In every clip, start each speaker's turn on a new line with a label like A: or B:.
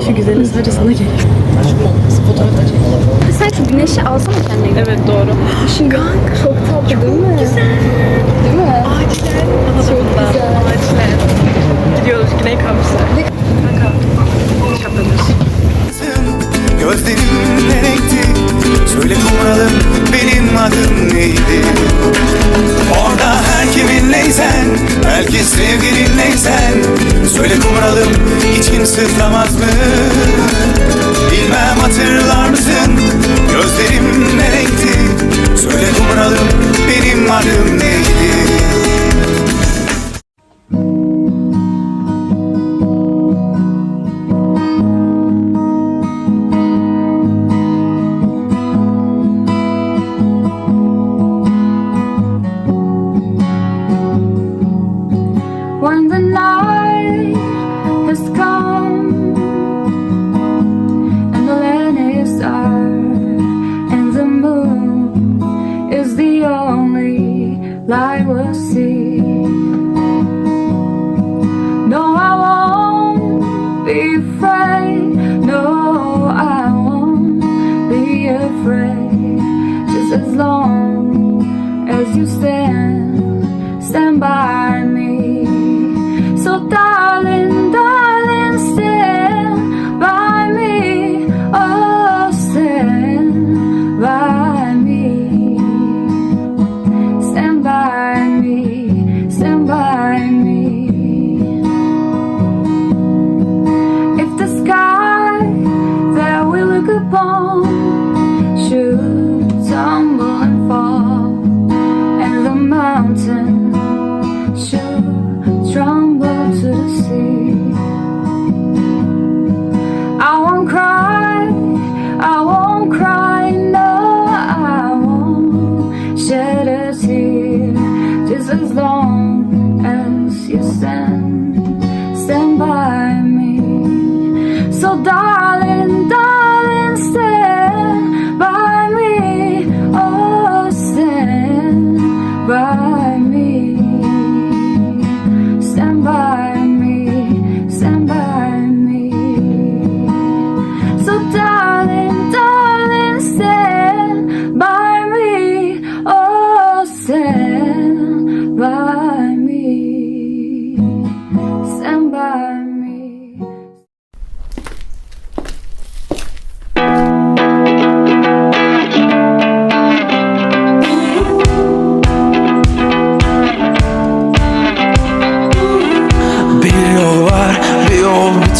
A: gel.
B: Şimdi güneşi güzeli sadece sana geliyor.
A: Sen şu güneşi alsana kendine.
B: Evet doğru.
A: Şimdi çok tatlı değil mi? Güzel. Değil mi?
B: Acilen. Anadolu'da. Acilen. Gidiyoruz Güney Kampüs'e. Kanka. Şapkadır.
C: Gözlerim ne renkti Söyle kumralım benim adım neydi Orada her kiminleysen Belki sevgilinleysen Söyle kumralım sızlamaz mı? Bilmem hatırlar mısın? Gözlerim ne renkti? Söyle kumralım benim adım
D: upon should tumble and fall, and the mountain should tremble to the sea, I won't cry, I won't cry, no, I won't shed a tear, just as long as you stand, stand by me. So, darling,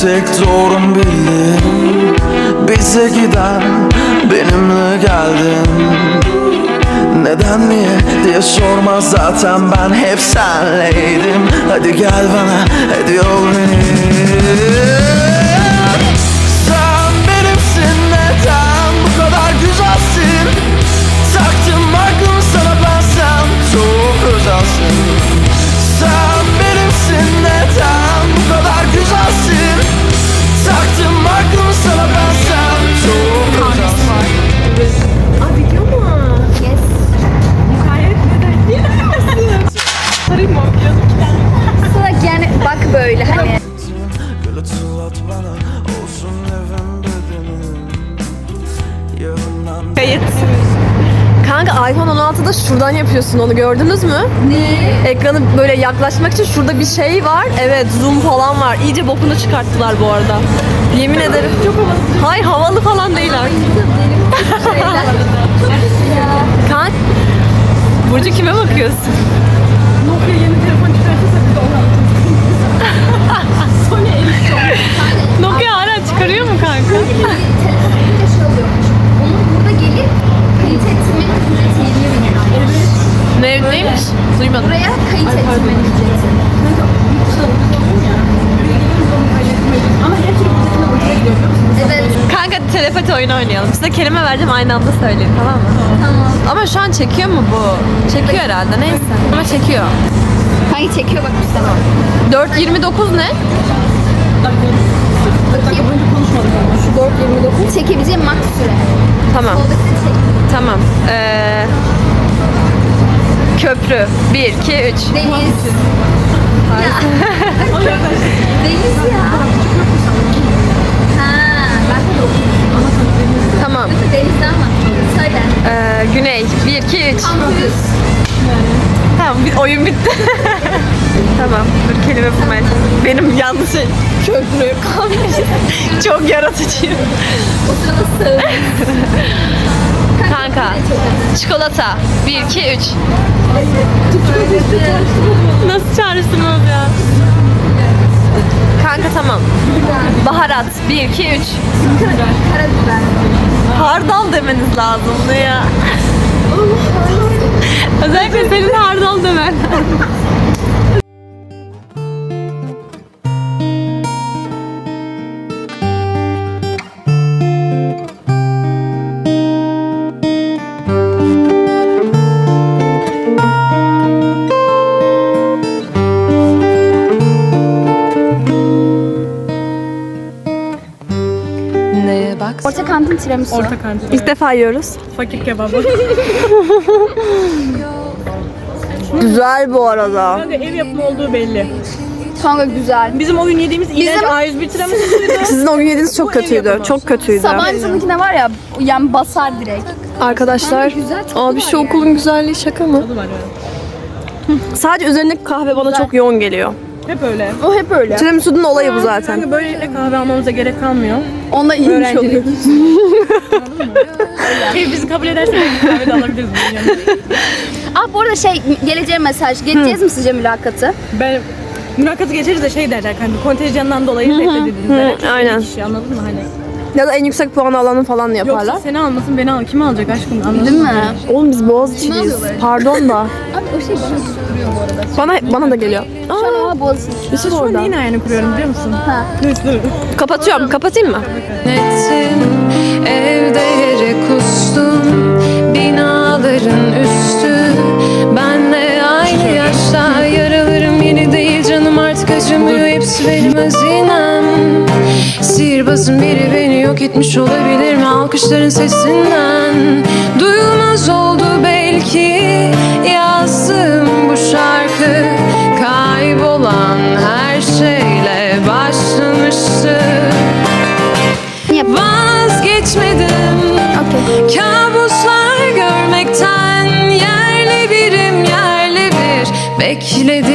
E: tek doğru bildim Bize giden benimle geldin. Neden niye diye sorma zaten ben hep senleydim. Hadi gel bana, hadi yol beni
F: 16'da şuradan yapıyorsun onu gördünüz mü? Ne? Ekranı böyle yaklaşmak için şurada bir şey var. Evet zoom falan var. İyice bokunu çıkarttılar bu arada. Yemin ederim. Çok havalı. Hayır havalı falan değil artık. Kanka. Burcu kime bakıyorsun? Nokia yeni telefon çıkartırsa biz de onu Sony Ericsson. Nokia hala çıkarıyor mu kanka? Oyunu oynayalım. Size kelime vereceğim aynı anda söyleyin tamam mı?
A: Tamam.
F: Ama şu an çekiyor mu bu? Çekiyor herhalde neyse. Ama çekiyor.
A: Hangi çekiyor bak Mustafa.
F: 4.29 ne?
A: Bakayım. Şu 4.29. Çekebileceğim max süre.
F: Tamam.
A: Soldaki de çek.
F: Tamam. Ee, köprü. 1, 2, 3.
A: Deniz. Ya. Deniz ya.
F: Yanlış. Köprü. Çok yaratıcıyım. Kanka. Çikolata. 1, 2, 3. Nasıl çağrıştınız ya? Kanka tamam. Baharat. 1, 2, 3.
A: Karabiber.
F: Hardal demeniz lazımdı ya. Özellikle senin hardal demen.
A: Tiramisu.
F: Orta kantin. İlk defa yiyoruz.
B: Fakir kebabı.
F: Güzel bu arada.
B: Kanka ev yapımı olduğu belli.
A: Kanka güzel.
B: Bizim o gün yediğimiz iğrenç A101 tiramisu'ydu.
F: Sizin o gün yediğiniz çok
B: Bu ev
F: kötüydü.
B: yapımı.
F: Çok kötüydü.
A: Sabancı'dakine var ya yani basar direkt.
F: Arkadaşlar,
A: güzel, tadı
F: abi
A: var
F: şu
A: yani.
F: okulun güzelliği şaka mı?
B: Tadı var evet.
F: Sadece üzerindeki kahve bana çok yoğun geliyor.
B: Hep öyle.
A: O hep öyle.
F: Tiramisu'nun olayı bu zaten.
B: Kanka böylelikle kahve almamıza gerek kalmıyor.
A: Onda iyiymiş oluyor.
B: Ev bizi kabul ederse belki kahve de alabiliriz bunun.
A: Aa bu arada şey geleceğe mesaj. Geçeceğiz mi sizce mülakatı?
B: Ben mülakatı geçeriz de şey derler kanka kontenjandan dolayı reddedildiğinde.
F: Hı, aynen.
B: Kişi anladın mı hani?
F: Ya da en yüksek puanı alanı falan yaparlar.
B: Yoksa seni almasın beni al. Kim alacak aşkım anladın
A: Değil
B: mı?
A: mi?
F: Oğlum biz Boğaziçi'liyiz. Pardon da.
A: Abi o şey bana duruyor bu arada.
F: Bana bana da geliyor.
A: Şu an aa Boğaziçi.
F: Yusuf
B: Şu an
F: orada.
B: neyin hayalini kuruyorum biliyor musun?
A: Ha.
B: Dur dur.
F: Kapatıyorum. Kapatayım mı?
G: ettim Evde yere kustum Binaların üstü Hepsi benim hazinem Sihirbazın biri beni yok etmiş olabilir mi? Alkışların sesinden Duyulmaz oldu belki. Yazdığım bu şarkı Kaybolan her şeyle başlamıştı. Vazgeçmedim.
A: Okey.
G: Kabuslar görmekten Yerli birim yerli bir. Bekledim